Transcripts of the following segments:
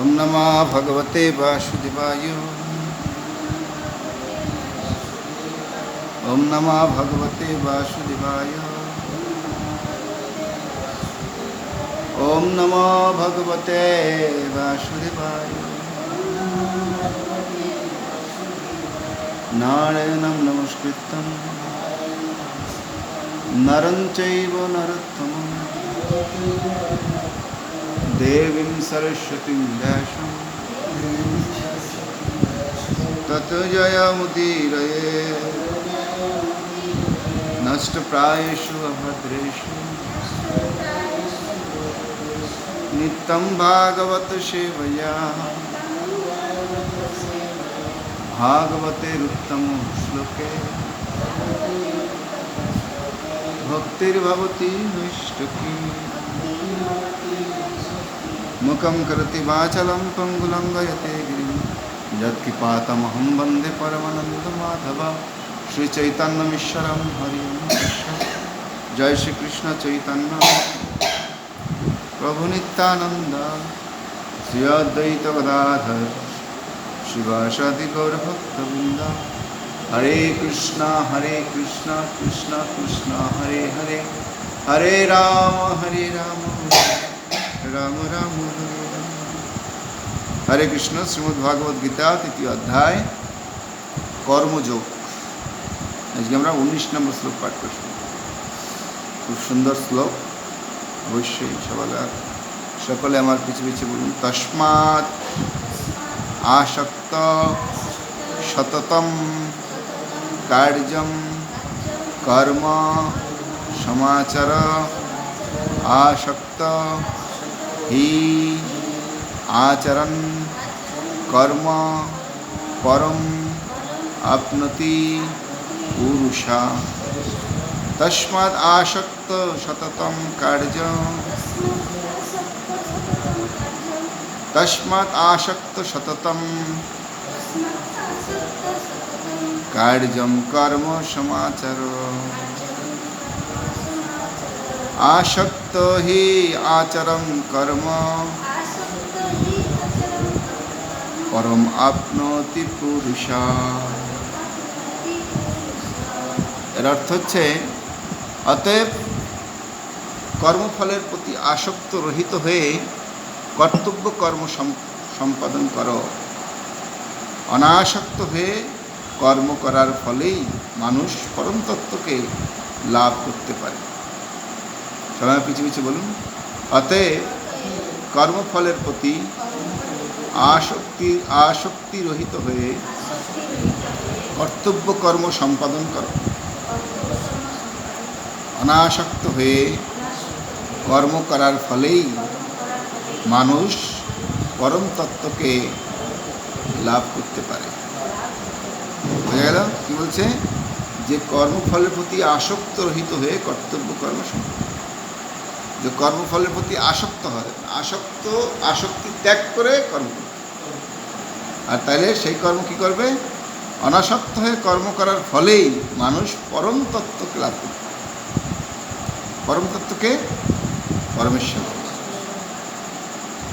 ॐ नमः भगवते वासुदेवाय। ॐ नमः भगवते वासुदेवाय। ॐ नमो भगवते वासुदेवाय। नारायणं नमस्कृतं। नरं चैव দেবীম সরস্বতী ব্যাসম তত জয়ামুদীরয়ে নষ্টপ্রায়েষু অভদ্রেষু নিত্যং ভাগবত সেবয়া ভাগবতের উত্তম শ্লোকে ভক্তির্ভবতী নৈষ্টকী मुखं करोति वाचलं पङ्गुलङ्गयते गिरिं। यत्किपातमहं वंदे परमानन्दमाधव। श्रीचैतन्यमीश्वरं हरिं जय श्रीकृष्ण चैतन्य। प्रभु नित्यानन्द। श्री अद्वैत गदाधर। शिवासादि गौरभक्तवृन्द हरे कृष्णा हरे कृष्णा कृष्णा कृष्णा, हरे हरे। हरे राम हरे राम। রাম রাম রাম। হরে কৃষ্ণ শ্রীমদ্ ভাগবত গীতা তৃতীয় অধ্যায় কর্মযোগ আজকে আমরা উনিশ নম্বর শ্লোক পাঠ করছি। খুব সুন্দর শ্লোক। অবশ্যই সবাই সকলে আমার পিছু পিছু বলুন, তস্মাৎ আসক্ত সততম কার্যম কর্ম সমাচার আসক্ত হি আচরণ কর্ম পরম আপনতি পুরুষা তস্মাৎ আসক্ত সততম কার্য তস্মাৎ আসক্ত সততম কার্যম কর্ম সমাচার আসক্ত হি আচরণ কর্ম পরম আপনতি পুরুষা এর অর্থ হচ্ছে, অতএব কর্মফলের প্রতি আসক্ত রহিত হয়ে কর্তব্য কর্ম সম- সম্পাদন করো। অনাসক্ত হয়ে কর্ম করার ফলেই মানুষ পরম তত্ত্বকে লাভ করতে পারে। সবাই পিছু পিছু বলুন। অতএব কর্মফলের প্রতি আসক্তি আসক্তি রহিত হয়ে কর্তব্য কর্ম সম্পাদন করো। অনাসক্ত হয়ে কর্ম করার ফলেই মানুষ পরম তত্ত্বকে লাভ করতে পারে। বোঝা গেল? কি বলছে? যে কর্মফলের প্রতি আসক্ত রহিত হয়ে কর্তব্য কর্ম সম্পাদন যে কর্মফলের প্রতি আসক্ত হয়। আসক্ত, আসক্তি ত্যাগ করে কর্ম আর তাইলে সেই কর্ম কি করবে? অনাসক্ত হয়ে কর্ম করার ফলেই মানুষ পরম তত্ত্বকে লাভ করবে পরম তত্ত্বকে পরমেশ্বর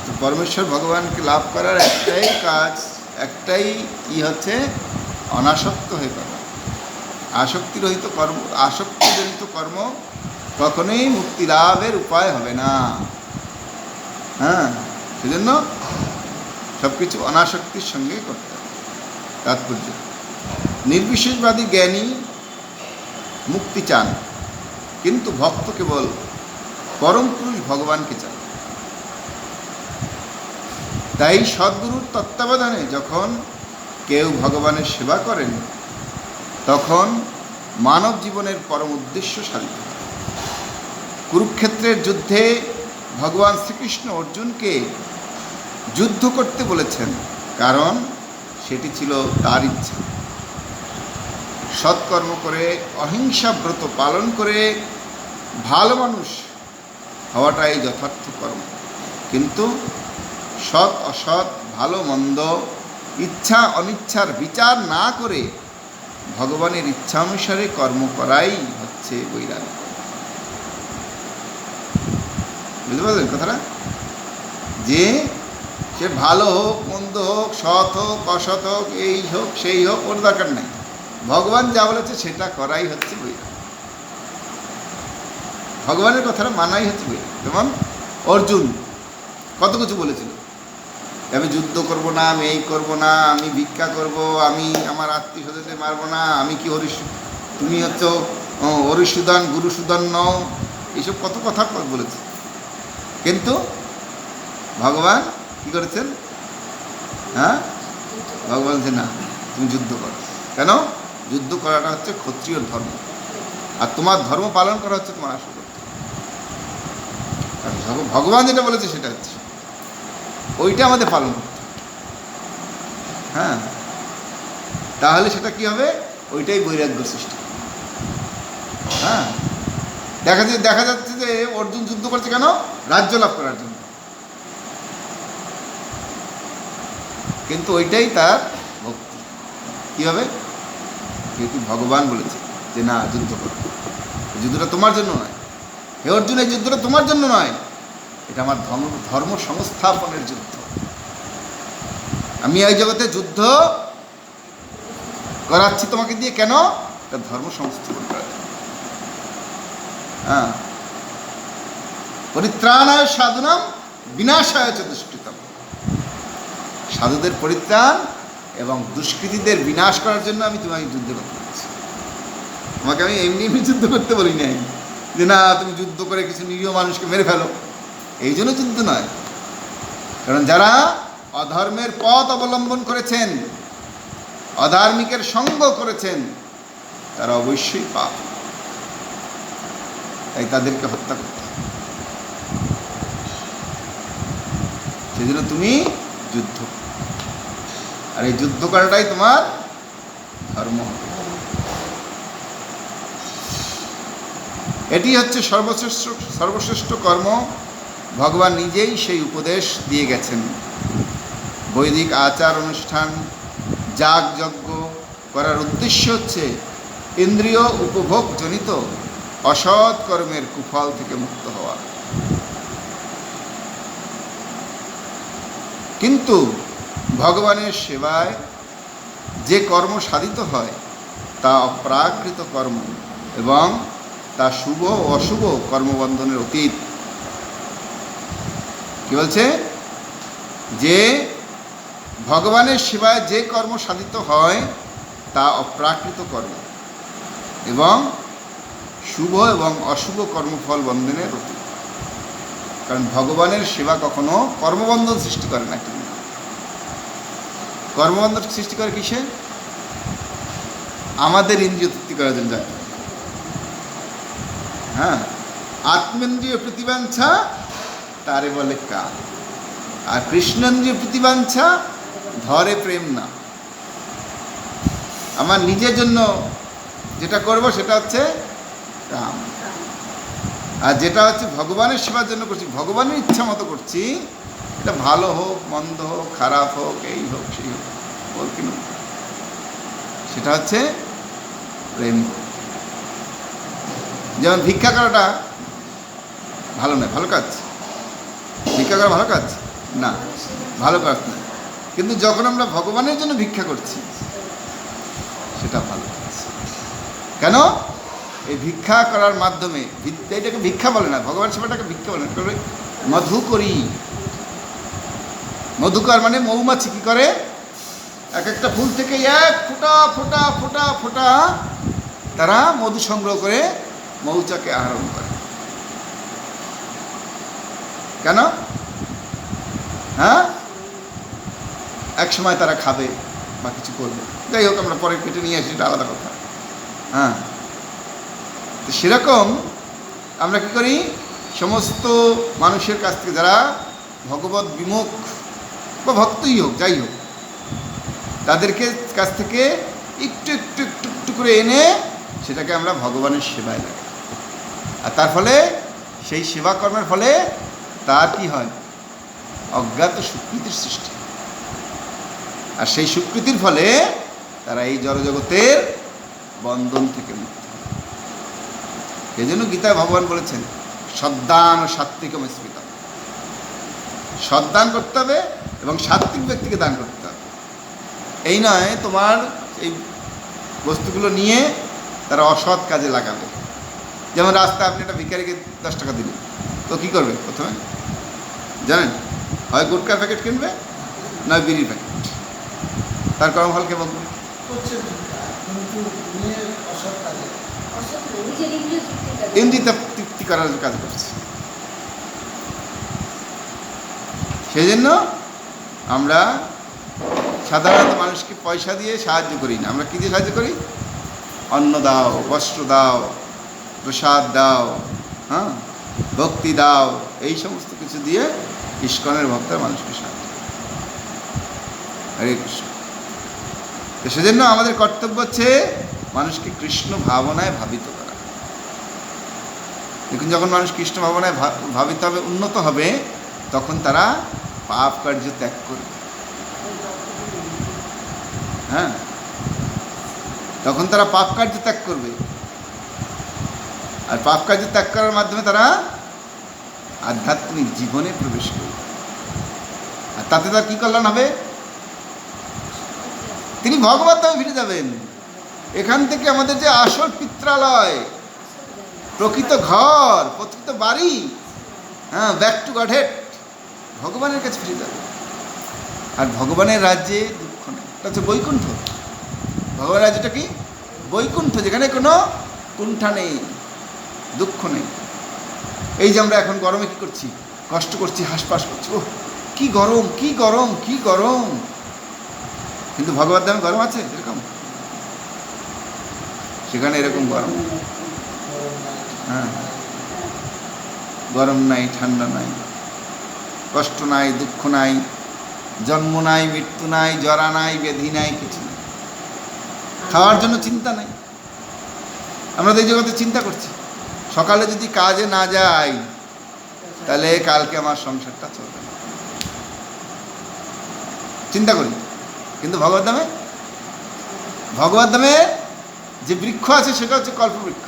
তো পরমেশ্বর ভগবানকে লাভ করার একটাই কাজ, একটাই ই হচ্ছে অনাসক্ত হয়ে করা আসক্তিরহিত কর্ম আসক্তিজনিত কর্ম কখনোই মুক্তি লাভের উপায় হবে না। হ্যাঁ সেজন্য সব কিছু অনাসক্তির সঙ্গে করতে হবে। তাৎপর্য। নির্বিশেষবাদী জ্ঞানী মুক্তি চান, কিন্তু ভক্ত কেবল পরম পুরুষ ভগবানকে চান। তাই সদ্গুরুর তত্ত্বাবধানে যখন কেউ ভগবানের সেবা করেন, তখন মানব জীবনের পরম উদ্দেশ্য সাধিত। কুরুক্ষেত্রের যুদ্ধে ভগবান শ্রীকৃষ্ণ অর্জুনকে যুদ্ধ করতে বলেছেন। কারণ সেটি ছিল তার ইচ্ছা। সৎকর্ম করে, অহিংসা ব্রত পালন করে ভালো মানুষ হওয়াটাই যথার্থ কর্ম। কিন্তু সৎ, অসৎ, ভালো, মন্দ, ইচ্ছা, অনিচ্ছার বিচার না করে ভগবানের ইচ্ছা অনুসারে কর্ম করাই হচ্ছে বৈরাগ্য। বুঝতে পারলেন কথাটা? যে সে ভালো হোক, মন্দ হোক, সৎ হোক, অসৎ হোক, এই হোক, সেই হোক, ওর দরকার নেই। ভগবান যা বলেছে সেটা করাই হচ্ছে বৈরাগ্য ভগবানের কথাটা মানাই হচ্ছে বৈরাগ্য যেমন অর্জুন কত কিছু বলেছিল? আমি যুদ্ধ করব না, আমি এই করব না, আমি ভিক্ষা করব, আমি আমার আত্মীয় স্বজনদের মারবো না, আমি কি হরিশ তুমি হচ্ছে হরিসুদান গুরুসুদান নও। এইসব কত কথা বলেছে। কিন্তু ভগবান কি করেছেন? হ্যাঁ? ভগবান যে না, তুমি যুদ্ধ করো। কেন? যুদ্ধ করাটা হচ্ছে ক্ষত্রিয় ধর্ম। আর তোমার ধর্ম পালন করা হচ্ছে তোমার আসল ভগবান যেটা বলেছে, সেটা হচ্ছে ওইটা আমাদের পালন করতে হ্যাঁ? তাহলে সেটা কি হবে? ওইটাই বৈরাগ্য সৃষ্টি। হ্যাঁ? দেখা যায় দেখা যাচ্ছে যে অর্জুন যুদ্ধ করছে কেন? রাজ্য লাভ করার জন্য। কিন্তু ওইটাই তার ভক্তি। কি হবে? যেহেতু ভগবান বলেছে যে, না, যুদ্ধ করো। যুদ্ধটা তোমার জন্য নয়। হে অর্জুন, এই যুদ্ধটা তোমার জন্য নয়। এটা আমার ধর্ম ধর্ম সংস্থাপনের যুদ্ধ। আমি এই জগতে যুদ্ধ করাচ্ছি তোমাকে দিয়ে কেন? ধর্ম সংস্থাপন জন্য হ্যাঁ। পরিত্রাণায় সাধুনাম, বিনাশায় চ দুষ্কৃতম। সাধুদের পরিত্রাণ এবং দুষ্কৃতীদের বিনাশ করার জন্য আমি তোমাকে যুদ্ধ করতে বলছি। তোমাকে আমি এমনি এমনি যুদ্ধ করতে বলি নাই। যে না, তুমি যুদ্ধ করে কিছু নিরীহ মানুষকে মেরে ফেলো। এই জন্য যুদ্ধ নয়। কারণ যারা অধর্মের পথ অবলম্বন করেছেন, অধার্মিকের সঙ্গ করেছেন, তারা অবশ্যই পাপ। তাই তাদেরকে হত্যা করতে হবে। সেই তুমি যুদ্ধ আর এই যুদ্ধ করাটাই তোমার ধর্ম এটি হচ্ছে সর্বশ্রেষ্ঠ সর্বশ্রেষ্ঠ কর্ম। ভগবান নিজেই সেই উপদেশ দিয়ে গেছেন। বৈদিক আচার অনুষ্ঠান, যাগযজ্ঞ করার উদ্দেশ্য হচ্ছে ইন্দ্রিয় উপভোগজনিত অসৎ কর্মের কুফল থেকে মুক্ত হওয়া। কিন্তু ভগবানের সেবায় যে কর্ম সাধিত হয়, তা অপ্রাকৃত কর্ম এবং তা শুভ ও অশুভ কর্মবন্ধনের অতীত। কি বলছে? যে ভগবানের সেবায় যে কর্ম সাধিত হয়, তা অপ্রাকৃত কর্ম এবং শুভ এবং অশুভ কর্মফল বন্ধনের অতীত কারণ ভগবানের সেবা কখনো কর্মবন্ধন সৃষ্টি করে না কিন্তু। কর্মবন্ধন সৃষ্টি করে কিসে? আমাদের ইন্দ্রিয় তৃপ্তি করার জন্য। হ্যাঁ আত্মেন্দ্রীয় প্রতিবাঞ্ছা তারে বলে কাল আর কৃষ্ণেন্দ্রিয় প্রতিবাঞ্ছা ধরে প্রেম না। আমার নিজের জন্য যেটা করব সেটা হচ্ছে কাম আর যেটা হচ্ছে ভগবানের সেবার জন্য করছি, ভগবানের ইচ্ছা মতো করছি, এটা ভালো হোক, মন্দ হোক, খারাপ হোক, এই হোক, সেই হোক ওর সেটা হচ্ছে প্রেম। যেমন ভিক্ষা করাটা ভালো নয়, ভালো কাজ। ভিক্ষা করা ভালো কাজ? না, ভালো কাজ না কিন্তু যখন আমরা ভগবানের জন্য ভিক্ষা করছি, সেটা ভালো কাজ। কেন? এই ভিক্ষা করার মাধ্যমে এটাকে ভিক্ষা বলে না, ভগবান সেবাটাকে ভিক্ষা বলে না মধু করি মধুকর মানে মৌমাছি, কি করে? এক একটা ফুল থেকে এক ফোঁটা ফোঁটা ফোঁটা ফোঁটা তারা মধু সংগ্রহ করে মৌচাকে আহরণ করে। কেন? হ্যাঁ? এক সময় তারা খাবে বা কিছু করবে। যাই হোক, আমরা পরে কেটে নিয়ে আসি, এটা আলাদা কথা। হ্যাঁ? তো সেরকম আমরা কি করি? সমস্ত মানুষের কাছ থেকে যারা ভগবত বিমুখ বা ভক্তই হোক, যাই হোক, তাদেরকে কাছ থেকে একটু একটু একটু একটু করে এনে সেটাকে আমরা ভগবানের সেবায় লাগাই। আর তার ফলে সেই সেবা কর্মের ফলে তার কি হয়? অজ্ঞাত স্বীকৃতির সৃষ্টি আর সেই স্বীকৃতির ফলে তারা এই জড়জগতের বন্ধন থেকে মুক্ত এই জন্য গীতায় ভগবান বলেছেন, সদ্দান ও সাত্বিকম স্মৃতম। সদ্দান করতে হবে এবং সাত্বিক ব্যক্তিকে দান করতে হবে। এই নয় তোমার এই বস্তুগুলো নিয়ে তারা অসৎ কাজে লাগাবে। যেমন রাস্তায় আপনি একটা ভিখারিকে দশ টাকা দিলেন, তো কী করবে প্রথমে? জানেন? হয় গুটকার প্যাকেট কিনবে নয় বিড়ির প্যাকেট? তার কর্মফল কেমন? করছে কিন্তু নিয়ে অসৎ কাজে তৃপ্তি করার কাজ করছে। সেই জন্য আমরা সাধারণত মানুষকে পয়সা দিয়ে সাহায্য করি না। আমরা কী দিয়ে সাহায্য করি? অন্ন দাও, বস্ত্র দাও, প্রসাদ দাও হ্যাঁ? ভক্তি দাও, এই সমস্ত কিছু দিয়ে ইস্কনের ভক্তরা মানুষকে সাহায্য। হরে কৃষ্ণ। তো সেজন্য আমাদের কর্তব্য হচ্ছে মানুষকে কৃষ্ণ ভাবনায় ভাবিত করা। দেখুন, যখন মানুষ কৃষ্ণ ভাবনায় ভাবিত হবে, উন্নত হবে, তখন তারা পাপ কার্য ত্যাগ করবে। হ্যাঁ? তখন তারা পাপ কার্য ত্যাগ করবে। আর পাপ কার্য ত্যাগ করার মাধ্যমে তারা আধ্যাত্মিক জীবনে প্রবেশ করবে। আর তাতে তার কী কল্যাণ হবে? তিনি ভগবত ফিরে যাবেন। এখান থেকে আমাদের যে আসল পিত্রালয়, প্রকৃত ঘর, প্রকৃত বাড়ি হ্যাঁ ব্যাক টু গড হেড ভগবানের কাছে ফিরে যাবে। আর ভগবানের রাজ্যে দুঃখ নেই, এটা হচ্ছে বৈকুণ্ঠ। ভগবানের রাজ্যটা কি? বৈকুণ্ঠ, যেখানে কোনো কুণ্ঠা নেই, দুঃখ নেই। এই যে আমরা এখন গরমে কী করছি? কষ্ট করছি হাসপাস করছি। ও কি গরম কি গরম কি গরম। কিন্তু ভগবত ধামে গরম আছে, এরকম? সেখানে এরকম গরম। হ্যাঁ। গরম নাই, ঠান্ডা নাই। কষ্ট নাই, দুঃখ নাই, জন্ম নাই, মৃত্যু নাই, জরা নাই, ব্যাধি নাই, কিছু নাই। খাওয়ার জন্য চিন্তা নাই। আমরা তো এই জগতে চিন্তা করছি। সকালে যদি কাজে না যাই, তাহলে কালকে আমার সংসারটা চলবে চিন্তা করি। কিন্তু ভগবত ধামে? ভগবত ধামে যে বৃক্ষ আছে সেটা হচ্ছে কল্পবৃক্ষ।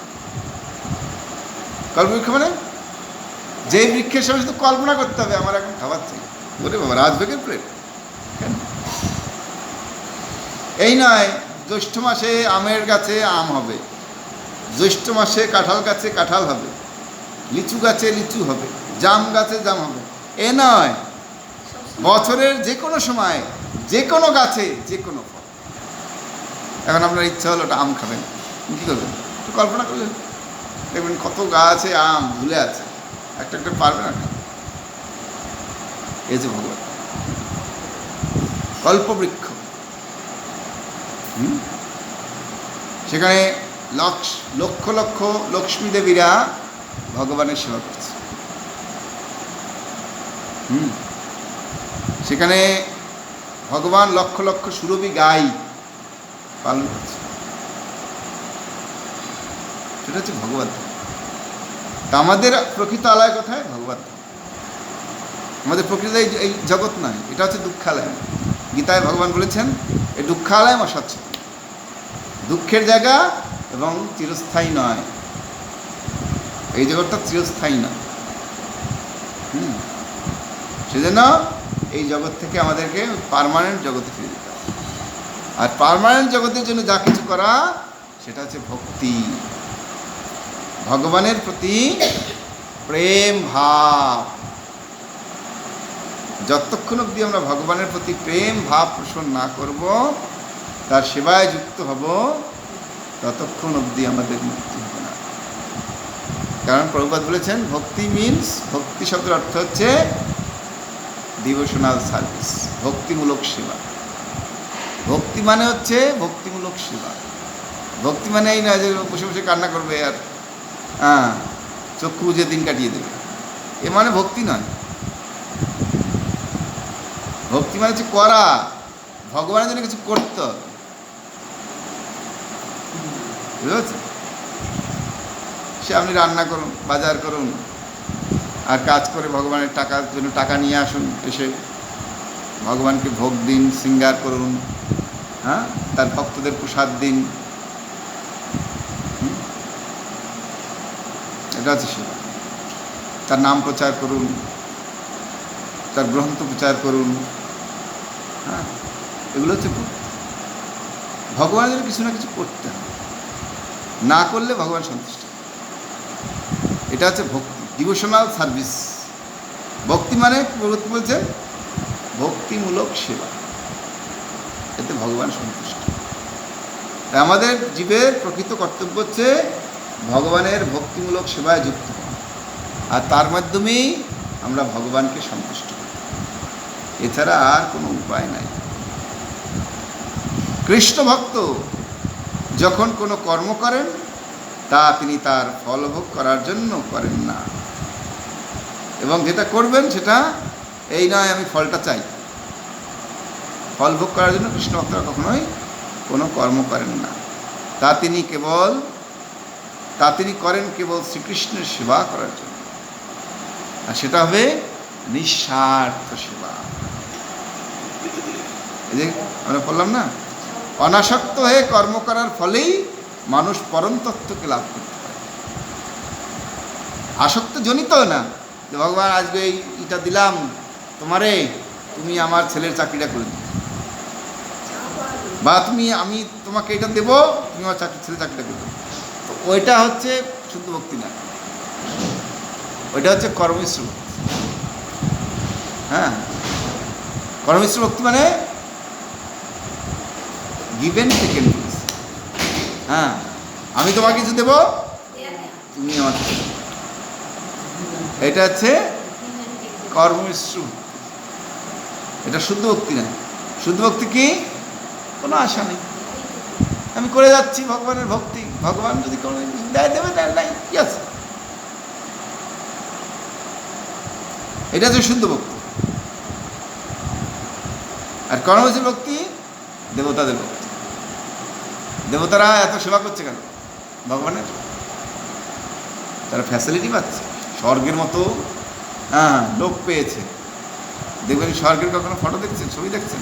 কল্পবৃক্ষ মানে যে বৃক্ষের সঙ্গে শুধু কল্পনা করতে হবে, আমার এখন খাবার থেকে বলে বাবা রাজভোগের প্লেট এই নয়, জ্যৈষ্ঠ মাসে আমের গাছে আম হবে। জ্যৈষ্ঠ মাসে কাঁঠাল গাছে কাঁঠাল হবে। লিচু গাছে লিচু হবে। জাম গাছে জাম হবে। এ নয়, বছরের যে কোনো সময়, যে কোনো গাছে যে কোনো ফল। এখন আপনার ইচ্ছা হলো ওটা আম খাবেন। কী করবেন? একটু কল্পনা করলেন। দেখবেন কত গাছে আম, ঝুলে আছে। একটা একটা পারবে না? এই যে ভগবান। কল্পবৃক্ষ? সেখানে লক্ষ লক্ষ লক্ষ লক্ষ্মী দেবীরা ভগবানের সেবা করছে। হুম? সেখানে ভগবান লক্ষ লক্ষ সুরভি গাই। পালন করছে। সেটা হচ্ছে ভগবত আমাদের প্রকৃত আলায় কোথায়? ভগবত আমাদের প্রকৃত এই জগৎ নয় এটা হচ্ছে দুঃখালয়। গীতায় ভগবান বলেছেন এই দুঃখালয় অস্বচ্ছ দুঃখের জায়গা এবং চিরস্থায়ী নয়। এই জগৎটা চিরস্থায়ী নয়। হুম। সেজন্য এই জগৎ থেকে আমাদেরকে পারমানেন্ট জগতে ফিরে যেতে আর পারমানেন্ট জগতের জন্য যা কিছু করা, সেটা হচ্ছে ভক্তি। ভগবানের প্রতি প্রেম ভাব। যতক্ষণ অবধি আমরা ভগবানের প্রতি প্রেম, ভাব পোষণ না করব, তার সেবায় যুক্ত হব, ততক্ষণ অবধি আমাদের মুক্তি হবে না। কারণ প্রভুপাত বলেছেন, ভক্তি মিন্স ভক্তি শব্দের অর্থ হচ্ছে ডিভোশনাল সার্ভিস ভক্তিমূলক সেবা। ভক্তি মানে হচ্ছে ভক্তিমূলক সেবা। ভক্তি মানে এই নয় যে বসে বসে কান্না করবে আর হ্যাঁ চক্ষু যে দিন কাটিয়ে দেবে। এ মানে ভক্তি নয়। ভক্তি মানে হচ্ছে করা। ভগবানের জন্য কিছু করতে বুঝতে সে আপনি রান্না করুন, বাজার করুন, আর কাজ করে ভগবানের টাকার জন্য টাকা নিয়ে আসুন এসে। ভগবানকে ভোগ দিন, শৃঙ্গার করুন হ্যাঁ? তার ভক্তদের প্রসাদ দিন? এটা হচ্ছে সেবা। তার নাম প্রচার করুন, তার গ্রন্থ প্রচার করুন হ্যাঁ? এগুলো হচ্ছে ভগবানের কিছু না কিছু করতে হবে। না করলে ভগবান সন্তুষ্ট এটা হচ্ছে ভক্তি। Devotional service. ভক্তি মানে বলছে? ভক্তিমূলক সেবা। এতে ভগবান সন্তুষ্ট। আমাদের জীবের প্রকৃত কর্তব্য হচ্ছে ভগবানের ভক্তিমূলক সেবায় যুক্ত আর তার মাধ্যমেই আমরা ভগবানকে সন্তুষ্ট করি। এছাড়া আর কোনো উপায় নাই। কৃষ্ণ ভক্ত যখন কোনো কর্ম করেন, তা তিনি তার ফলভোগ করার জন্য করেন না। এবং যেটা করবেন সেটা এই নয়, আমি ফলটা চাই। ফল ভোগ করার জন্য কৃষ্ণ ভক্তরা কখনোই কোনো কর্ম করেন না। তা তিনি কেবল, তা তিনি করেন কেবল শ্রীকৃষ্ণের সেবা করার জন্য। আর সেটা হবে নিঃস্বার্থ সেবা। এই যে আমরা বললাম না? অনাসক্ত হয়ে কর্ম করার ফলেই মানুষ পরম তত্ত্বকে লাভ করতে পারে। আসক্ত জনিত না। যে ভগবান আজকে এই ইটা দিলাম তোমারে তুমি আমার ছেলের চাকরিটা করে দিও। বা তুমি, আমি তোমাকে এটা দেবো, তুমি আমার চাকরি ছেলে চাকরিটা করে তো ওইটা হচ্ছে শুদ্ধ ভক্তি না। ওইটা হচ্ছে কর্মমিশ্র ভক্তি। হ্যাঁ? কর্মমিশ্র ভক্তি মানে গিভেন টেকেন হ্যাঁ? আমি তোমাকে কিছু দেবো, তুমি আমার এটা হচ্ছে কর্মমিশ্র। এটা শুদ্ধ ভক্তি না। শুদ্ধ ভক্তি কি? কোনো আশা নেই। আমি করে যাচ্ছি ভগবানের ভক্তি। ভগবান যদি কোনো দেয় দেবে দেয় নাই। কি আছে এটা হচ্ছে শুদ্ধ ভক্তি। আর কর্মশীল ভক্তি, দেবতাদের ভক্তি। দেবতারা এত সেবা করছে কেন? ভগবানের? তারা ফ্যাসিলিটি পাচ্ছে। স্বর্গের মতো হ্যাঁ লোক পেয়েছে। দেখবেন স্বর্গের কখনো ফটো দেখছেন? ছবি দেখছেন?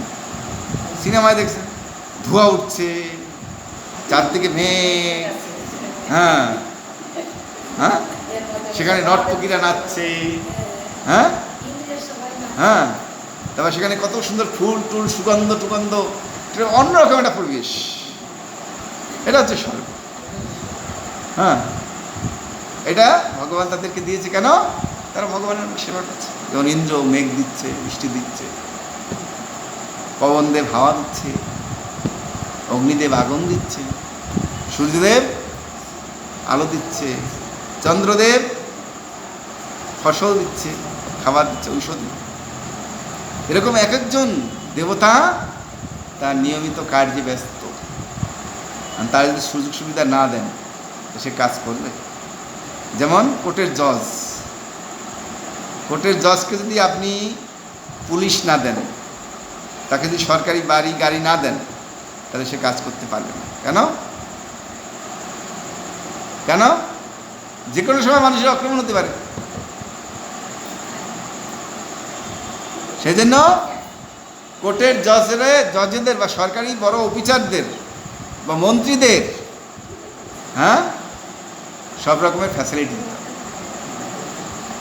সিনেমায় দেখছেন? ধোঁয়া উঠছে, চারদিকে মেঘ। হ্যাঁ। হ্যাঁ? সেখানে নর্তকীরা নাচছে। হ্যাঁ? হ্যাঁ। তারপর সেখানে কত সুন্দর ফুল, টুল, সুগন্ধ, টুগন্ধ। অন্যরকম একটা পরিবেশ। এটা হচ্ছে স্বর্গ। হ্যাঁ। এটা ভগবান তাদেরকে দিয়েছে কেন? তারা ভগবানের সেবা করছে। যেমন ইন্দ্র মেঘ দিচ্ছে, বৃষ্টি দিচ্ছে, পবনদেব হাওয়া দিচ্ছে, অগ্নিদেব আগুন দিচ্ছে, সূর্যদেব আলো দিচ্ছে, চন্দ্রদেব ফসল দিচ্ছে, খাবার দিচ্ছে, ঔষধ এরকম এক একজন দেবতা তার নিয়মিত কার্যে ব্যস্ত। আর তার যদি সুযোগ সুবিধা না দেন সে কাজ করবে। যেমন কোর্টের জজ। কোর্টের জজকে যদি আপনি পুলিশ না দেন, তাকে যদি সরকারি বাড়ি, গাড়ি না দেন, তাহলে সে কাজ করতে পারবে না। কেন? কেন? যে কোনো সময় মানুষের আক্রমণ হতে পারে। সেই জন্য কোর্টের জজরে, জজেদের বা সরকারি বড় অফিসারদের বা মন্ত্রীদের হ্যাঁ? সব রকমের ফ্যাসিলিটি দিতে হবে।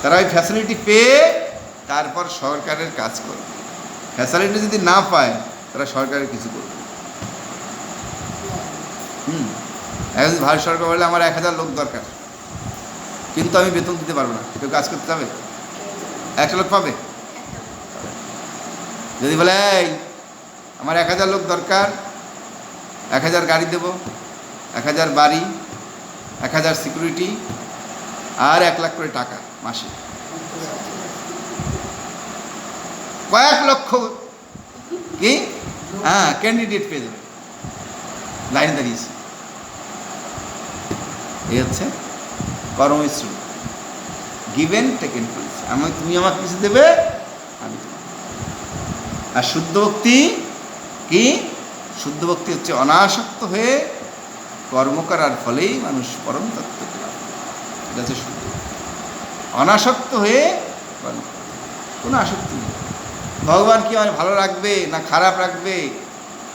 তারা ওই ফ্যাসিলিটি পেয়ে তারপর সরকারের কাজ করবে ফ্যাসিলিটি যদি না পায়, তারা সরকারের কিছু করবে হুম। এখন ভারত সরকার বলে, আমার এক হাজার লোক দরকার। কিন্তু আমি বেতন দিতে পারব না। কেউ কাজ করতে হবে একটা লোক পাবে? যদি বলে, এই, আমার এক হাজার লোক দরকার, এক হাজার গাড়ি দেবো, এক হাজার বাড়ি, এক হাজার সিকিউরিটি আর এক লাখ করে টাকা। মাসে। কয়েক লক্ষ কি? হ্যাঁ ক্যান্ডিডেট পেয়ে যাবে। লাইনে দাঁড়িয়েছে। এই হচ্ছে কর্মশ্রম গিভেন টেকেন পলিসি আমি তুমি আমাকে কিছু দেবে, আমি আর শুদ্ধ ভক্তি কি? শুদ্ধ ভক্তি হচ্ছে অনাসক্ত হয়ে কর্ম করার ফলেই মানুষ পরম তত্ত্বকে লাভ। এটা হচ্ছে। অনাসক্ত হয়ে কোনো আসক্তি নেই। ভগবান কি আমার ভালো রাখবে, না খারাপ রাখবে,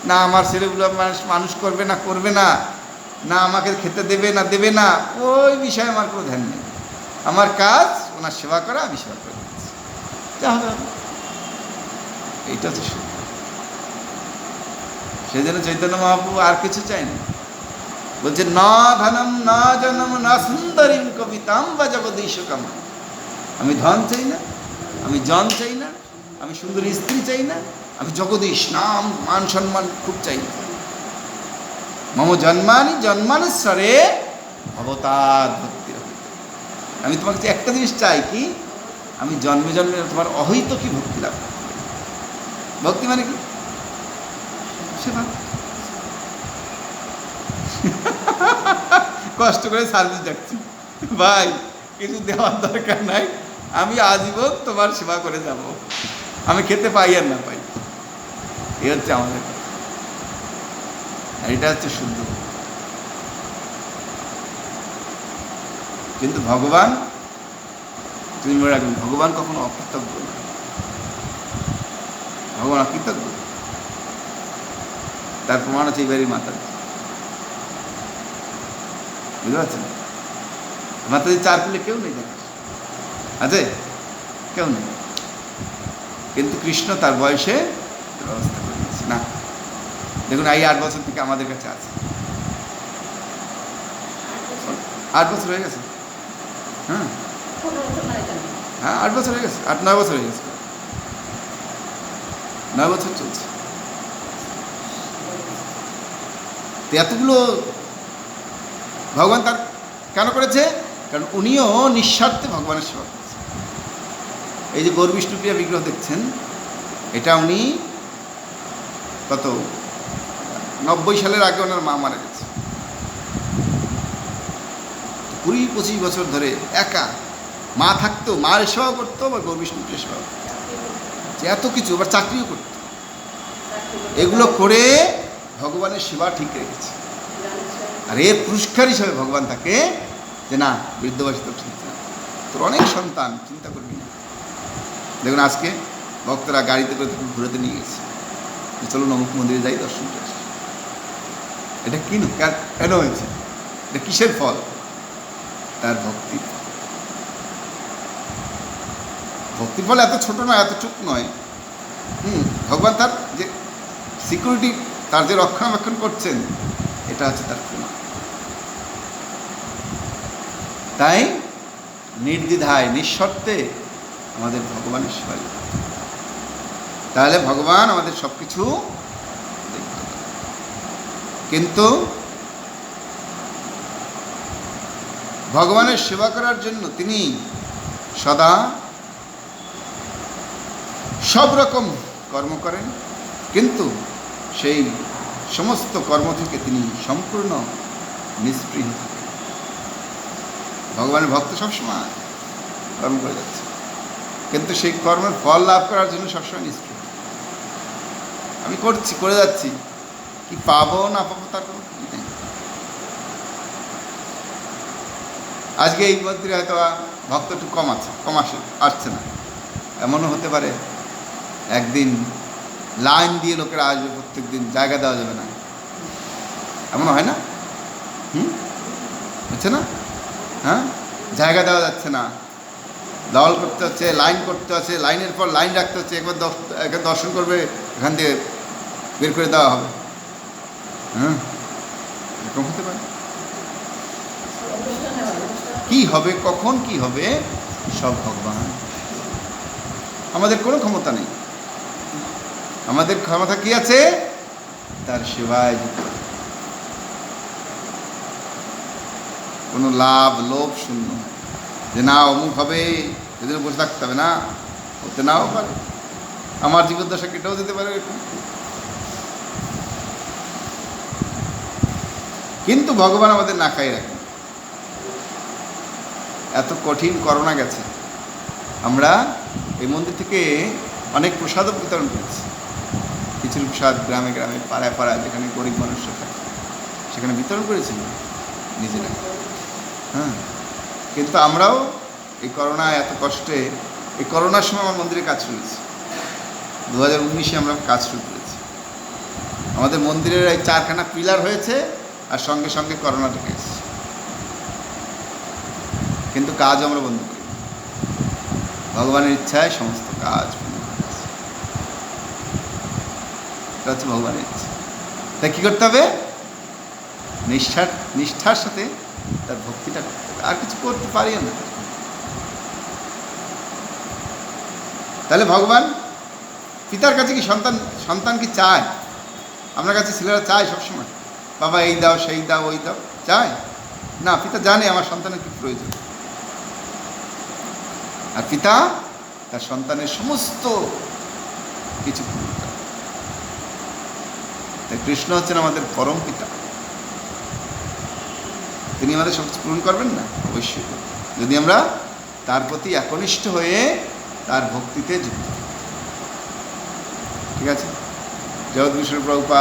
না আমার ছেলেগুলো মানুষ মানুষ করবে, না করবে না না আমাকে খেতে দেবে, না দেবে না, ওই বিষয়ে আমার কোনো ধ্যান নেই। আমার কাজ ওনার সেবা করা, আমি সেবা করে। এইটা তো সেই জন্য চৈতন্য মহাপ্রভু আর কিছু চাই না। বলছে, না ধনম, না জনম, না সুন্দরীম কবিতাম বা জগদীশ কাম আমি ধন চাই না, আমি জন চাই না, আমি সুন্দর স্ত্রী চাই না, আমি জগদীশ, নাম, মান, সম্মান খুব চাই না। মম জন্মানি জন্মানুস্বরে অবতার ভক্তি আমি তোমাকে যে একটা জিনিস চাই কি, আমি জন্মে জন্মে তোমার অহৈত কি ভক্তি লাভ ভক্তি মানে কি? সেবা। কষ্ট করে সার্ভিস ডাকছি ভাই, কিছু দেওয়ার দরকার নাই। আমি আজীবন তোমার সেবা করে যাব। আমি খেতে পাই আর না পাই। এ হচ্ছে আমাদের এটা হচ্ছে শুদ্ধ। কিন্তু ভগবান, তুমি মনে রাখবেন ভগবান কখনো অকৃতজ্ঞ না। ভগবান অকৃতজ্ঞ। তার প্রমাণ হচ্ছে এইবারই মাতা বুঝতে পারছেন? মাতাজি চার কেউ নেই দেখা আছে কেউ নেই কিন্তু কৃষ্ণ তার বয়সে ব্যবস্থা করে দিয়েছে। না, দেখুন, এই আট বছর থেকে আমাদের কাছে আছে। আট বছর হয়ে গেছে? হ্যাঁ? হ্যাঁ আট বছর হয়ে গেছে, আট, নয় বছর হয়ে গেছে। নয় বছর চলছে। এতগুলো ভগবান তার কেন করেছে? কারণ উনিও নিঃস্বার্থে ভগবানের সেবা এই যে গৌর বিষ্ণুপ্রিয়া বিগ্রহ দেখছেন, এটা উনি কত? নব্বই সালের আগে ওনার মা মারা গেছে। কুড়ি পঁচিশ বছর ধরে একা মা থাকতো মায়ের সেবা করতো বা গৌর বিষ্ণুপ্রিয়া সেবা করতো। যে এত কিছু, আবার চাকরিও করতো। এগুলো করে ভগবানের সেবা ঠিক রেখেছে। আর এর পুরস্কার হিসাবে ভগবান তাকে যে না বৃদ্ধবাসী ঠিক তোর অনেক সন্তান, চিন্তা করবি না। দেখুন, আজকে ভক্তরা গাড়িতে করে ঘুরাতে নিয়ে গেছে। চলুন, অমুক মন্দিরে যাই, দর্শন করে এটা কেন- কেন হয়েছে। এটা কিসের ফল? তার ভক্তি। ভক্তির ফল এত ছোট নয়, এত চুপ নয়। হুম, ভগবান তার যে সিকিউরিটি তার যে রক্ষণাবেক্ষণ করছেন, এটা হচ্ছে তার প্রমাণ। তাই নির্দ্বিধায়, নিঃশর্তে আমাদের করতে হবে। তাহলে ভগবান আমাদের সব কিছু কিন্তু ভগবানের সেবা করার জন্য তিনি সদা সব রকম কর্ম করেন, কিন্তু সেই সমস্ত কর্ম থেকে তিনি সম্পূর্ণ নিষ্পৃহ থাকেন। ভগবানের ভক্ত সবসময় কর্ম করে যাচ্ছে। কিন্তু সেই কর্মের ফল লাভ করার জন্য সবসময় নিষ্পৃহ আমি করছি, করে যাচ্ছি। কি পাবো না পাবো তার কোনো নেই। আজকে এই মন্দিরে হয়তো ভক্ত একটু কম আছে, কম আসে, আসছে না। এমনও হতে পারে, একদিন লাইন দিয়ে লোকেরা আসবে, প্রত্যেক দিন জায়গা দেওয়া যাবে না। এমন হয় না? হুম? হচ্ছে না? হ্যাঁ? জায়গা দেওয়া যাচ্ছে না। দল করতে হচ্ছে, লাইন করতে হচ্ছে, লাইনের পর লাইন রাখতে হচ্ছে, একবার একবার দর্শন করবে, এখান দিয়ে বের করে দেওয়া হবে। হ্যাঁ? হতে পারে। কি হবে, কখন কি হবে? সব ভগবান। আমাদের কোনো ক্ষমতা নেই। আমাদের ক্ষমতা কি আছে? তার সেবায় কোনো লাভ, লোভ শূন্য। যে না, অমুক হবে সেদিন বসে থাকতে হবে না। হতে নাও পারে। আমার জীবদ্দশা কেটেও যেতে পারে কিন্তু ভগবান আমাদের না খাই রাখেন এত কঠিন করোনা গেছে। আমরা এই মন্দির থেকে অনেক প্রসাদও বিতরণ করেছি। কিছু প্রসাদ গ্রামে গ্রামে, পাড়ায় পাড়ায়, যেখানে গরিব মানুষরা থাকে, সেখানে বিতরণ করেছিল নিজেরা। হ্যাঁ। কিন্তু আমরাও এই করোনায় এত কষ্টে, এই করোনার সময় আমার মন্দিরে কাজ শুরু হয়েছে। দু হাজার উনিশে আমরা কাজ শুরু করেছি। আমাদের মন্দিরের এই চারখানা পিলার হয়েছে আর সঙ্গে সঙ্গে করোনা ঢুকে কিন্তু কাজ আমরা বন্ধ করি ভগবানের ইচ্ছায় সমস্ত কাজ এটা হচ্ছে ভগবানের ইচ্ছা। তাই কী করতে হবে? নিষ্ঠার নিষ্ঠার সাথে তার ভক্তিটা করতে হবে। আর কিছু করতে পারি না। তাহলে ভগবান, পিতার কাছে কি সন্তান সন্তান কি চায়? আপনার কাছে ছেলেরা চায় সবসময়। বাবা, এই দাও, সেই দাও, ওই দাও, চায়? না, পিতা জানে আমার সন্তানের কি প্রয়োজন। আর পিতা তার সন্তানের সমস্ত কিছু তাই কৃষ্ণ হচ্ছেন আমাদের পরম পিতা। তিনি আমাদের সব পূরণ করবেন না? অবশ্যই। যদি আমরা তার প্রতি একনিষ্ঠ হয়ে তার ভক্তিতে যুক্ত ঠিক আছে? জগৎ বিষ্ণু প্রভুপা